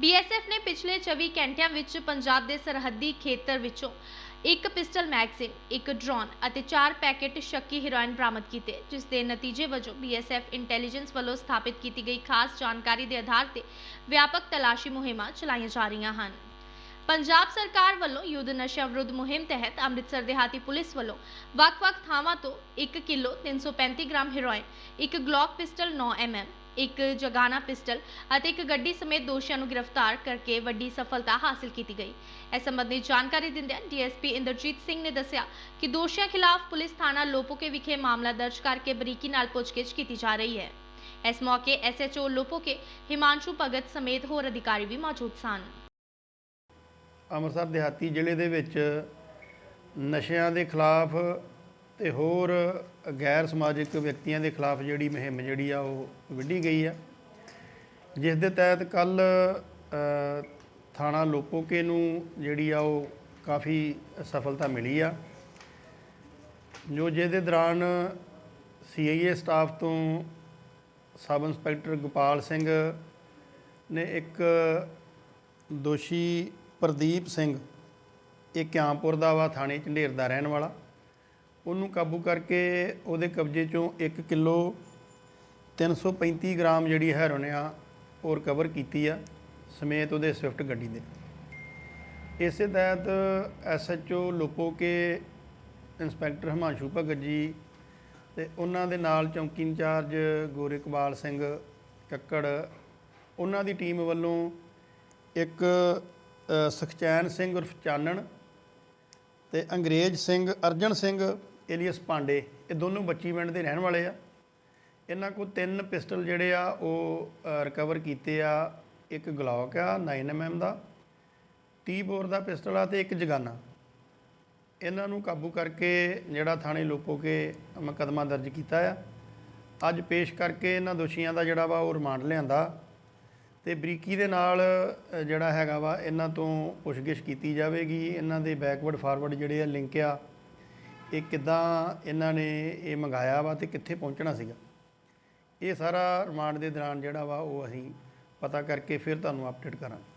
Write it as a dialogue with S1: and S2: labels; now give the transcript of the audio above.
S1: BSF ਨੇ ਪਿਛਲੇ 24 ਘੰਟਿਆਂ ਵਿੱਚ ਪੰਜਾਬ ਦੇ ਸਰਹੱਦੀ ਖੇਤਰ ਵਿੱਚੋਂ ਇੱਕ ਪਿਸਟਲ ਮੈਗਜ਼ੀਨ, ਇੱਕ ਡਰੋਨ ਅਤੇ 4 ਪੈਕੇਟ ਸ਼ੱਕੀ ਹੈਰੋਇਨ ਬਰਾਮਦ ਕੀਤੇ ਜਿਸ ਦੇ ਨਤੀਜੇ ਵਜੋਂ ਬੀਐਸਐਫ ਇੰਟੈਲੀਜੈਂਸ ਵੱਲੋਂ ਸਥਾਪਿਤ ਕੀਤੀ ਗਈ ਖਾਸ ਜਾਣਕਾਰੀ ਦੇ ਆਧਾਰ ਤੇ ਵਿਆਪਕ ਤਲਾਸ਼ੀ ਮੁਹਿੰਮਾਂ ਚਲਾਈਆਂ ਜਾ ਰਹੀਆਂ ਹਨ। ਪੰਜਾਬ ਸਰਕਾਰ ਵੱਲੋਂ ਯੁੱਧ ਨਸ਼ਾ ਵਿਰੁੱਧ ਮੁਹਿੰਮ ਤਹਿਤ ਅੰਮ੍ਰਿਤਸਰ ਦਿਹਾਤੀ ਪੁਲਿਸ ਵੱਲੋਂ ਵੱਖ-ਵੱਖ ਥਾਵਾਂ ਤੋਂ 1 ਕਿਲੋ 335 ਗ੍ਰਾਮ ਹੈਰੋਇਨ, ਇੱਕ ਗਲੌਕ ਪਿਸਟਲ 9 mm, ਇੱਕ ਜਗਾਨਾ ਪਿਸਟਲ ਅਤੇ ਇੱਕ ਗੱਡੀ ਸਮੇਤ ਦੋਸ਼ੀਆਂ ਨੂੰ ਗ੍ਰਿਫਤਾਰ ਕਰਕੇ ਵੱਡੀ ਸਫਲਤਾ ਹਾਸਲ ਕੀਤੀ ਗਈ। ਇਸ ਸੰਬੰਧੀ ਜਾਣਕਾਰੀ ਦਿੰਦਿਆਂ ਡੀਐਸਪੀ ਇੰਦਰਜੀਤ ਸਿੰਘ ਨੇ ਦੱਸਿਆ ਕਿ ਦੋਸ਼ੀਆਂ ਖਿਲਾਫ ਪੁਲਿਸ ਥਾਣਾ ਲੋਪੋਕੇ ਵਿਖੇ ਮਾਮਲਾ ਦਰਜ ਕਰਕੇ ਬਰੀਕੀ ਨਾਲ ਪੁੱਛਗਿੱਛ ਕੀਤੀ ਜਾ ਰਹੀ ਹੈ। ਇਸ ਮੌਕੇ ਐਸਐਚਓ ਲੋਪੋਕੇ ਹਿਮਾਂਸ਼ੂ ਭਗਤ ਸਮੇਤ ਹੋਰ ਅਧਿਕਾਰੀ ਵੀ ਮੌਜੂਦ ਸਨ।
S2: ਅੰਮ੍ਰਿਤਸਰ ਦਿਹਾਤੀ ਜ਼ਿਲ੍ਹੇ ਦੇ ਵਿੱਚ ਨਸ਼ਿਆਂ ਦੇ ਖਿਲਾਫ ਤੇ ਹੋਰ ਗੈਰ ਸਮਾਜਿਕ ਵਿਅਕਤੀਆਂ ਦੇ ਖਿਲਾਫ ਜਿਹੜੀ ਮੁਹਿੰਮ ਜਿਹੜੀ ਆ ਉਹ ਵਿੱਢੀ ਗਈ ਆ। ਜਿਸ ਦੇ ਤਹਿਤ ਕੱਲ ਥਾਣਾ ਲੋਪੋਕੇ ਨੂੰ ਜਿਹੜੀ ਆ ਉਹ ਕਾਫੀ ਸਫਲਤਾ ਮਿਲੀ ਆ। ਜੋ ਜਿਹਦੇ ਦੌਰਾਨ ਸੀਆਈਏ ਸਟਾਫ ਤੋਂ ਸਬ ਇੰਸਪੈਕਟਰ ਗੋਪਾਲ ਸਿੰਘ ਨੇ ਇੱਕ ਦੋਸ਼ੀ ਪ੍ਰਦੀਪ ਸਿੰਘ, ਇਹ ਕਿਆਮਪੁਰ ਦਾ ਵਾ, ਥਾਣੇ ਝੰਡੇਰ ਦਾ ਰਹਿਣ ਵਾਲਾ। ਉਹਨੂੰ ਕਾਬੂ ਕਰਕੇ ਉਹਦੇ ਕਬਜ਼ੇ ਚੋਂ 1 ਕਿਲੋ 335 ਗ੍ਰਾਮ ਜਿਹੜੀ ਹੈਰੋਨ ਆ, ਉਹ ਰਿਕਵਰ ਕੀਤੀ ਆ, ਸਮੇਤ ਉਹਦੇ ਸਵਿਫਟ ਗੱਡੀ ਦੇ। ਇਸੇ ਤਹਿਤ SHO Lopoke inspector Himanshu Bhagat ji ਤੇ ਉਹਨਾਂ ਦੇ ਨਾਲ ਚੌਂਕੀ ਇੰਚਾਰਜ ਗੋਰੇਕਬਾਲ ਸਿੰਘ ਕੱਕੜ ਉਹਨਾਂ ਦੀ ਟੀਮ ਵੱਲੋਂ ਇੱਕ ਸੁਖਚੈਨ ਸਿੰਘ ਉਰਫ ਚਾਨਣ ਤੇ ਅੰਗਰੇਜ਼ ਸਿੰਘ ਅਰਜਨ ਸਿੰਘ ਏਲੀਅਸ ਪਾਂਡੇ, ਇਹ ਦੋਨੋਂ ਬੱਚੀ ਪਿੰਡ ਦੇ ਰਹਿਣ ਵਾਲੇ ਆ। ਇਹਨਾਂ ਕੋਲ ਤਿੰਨ ਪਿਸਟਲ ਜਿਹੜੇ ਆ, ਉਹ ਰਿਕਵਰ ਕੀਤੇ ਆ। ਇੱਕ ਗਲੌਕ ਆ 9mm ਦਾ T4 ਦਾ ਪਿਸਟਲ ਆ ਤੇ ਇੱਕ ਜਗਾਨਾ। ਇਹਨਾਂ ਨੂੰ ਕਾਬੂ ਕਰਕੇ ਜਿਹੜਾ ਥਾਣੇ ਲੋਪੋ ਕੇ ਮੁਕੱਦਮਾ ਦਰਜ ਕੀਤਾ ਆ। ਅੱਜ ਪੇਸ਼ ਕਰਕੇ ਇਹਨਾਂ ਦੋਸ਼ੀਆਂ ਦਾ ਜਿਹੜਾ ਵਾ ਉਹ ਰਿਮਾਂਡ ਲਿਆਂਦਾ। ਤੇ ਬਰੀਕੀ ਦੇ ਨਾਲ ਜਿਹੜਾ ਹੈਗਾ ਵਾ, ਇਹਨਾਂ ਤੋਂ ਪੁੱਛਗਿੱਛ ਕੀਤੀ ਜਾਵੇਗੀ। ਇਹਨਾਂ ਦੇ ਬੈਕਵਰਡ ਫਾਰਵਰਡ ਜਿਹੜੇ ਆ ਲਿੰਕ ਆ, ਇਹ ਕਿੱਦਾਂ ਇਹਨਾਂ ਨੇ ਇਹ ਮੰਗਾਇਆ ਵਾ ਤੇ ਕਿੱਥੇ ਪਹੁੰਚਣਾ ਸੀਗਾ। ਇਹ ਸਾਰਾ ਰਿਮਾਂਡ ਦੇ ਦੌਰਾਨ ਜਿਹੜਾ ਵਾ, ਉਹ ਅਸੀਂ ਪਤਾ ਕਰਕੇ ਫਿਰ ਤੁਹਾਨੂੰ ਅਪਡੇਟ ਕਰਾਂਗੇ।